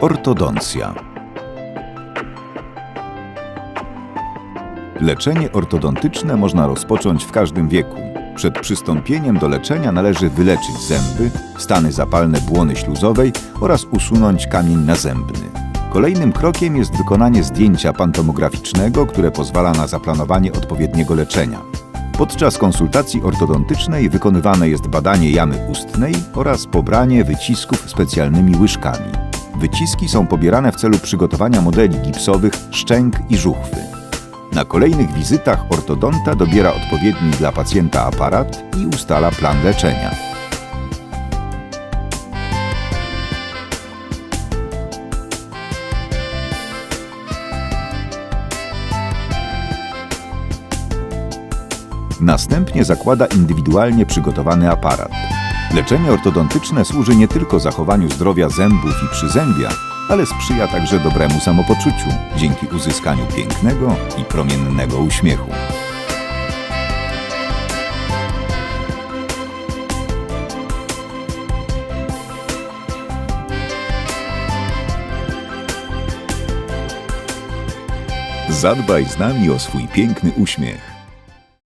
Ortodoncja. Leczenie ortodontyczne można rozpocząć w każdym wieku. Przed przystąpieniem do leczenia należy wyleczyć zęby, stany zapalne błony śluzowej oraz usunąć kamień nazębny. Kolejnym krokiem jest wykonanie zdjęcia pantomograficznego, które pozwala na zaplanowanie odpowiedniego leczenia. Podczas konsultacji ortodontycznej wykonywane jest badanie jamy ustnej oraz pobranie wycisków specjalnymi łyżkami. Wyciski są pobierane w celu przygotowania modeli gipsowych szczęk i żuchwy. Na kolejnych wizytach ortodonta dobiera odpowiedni dla pacjenta aparat i ustala plan leczenia. Następnie zakłada indywidualnie przygotowany aparat. Leczenie ortodontyczne służy nie tylko zachowaniu zdrowia zębów i przyzębia, ale sprzyja także dobremu samopoczuciu dzięki uzyskaniu pięknego i promiennego uśmiechu. Zadbaj z nami o swój piękny uśmiech.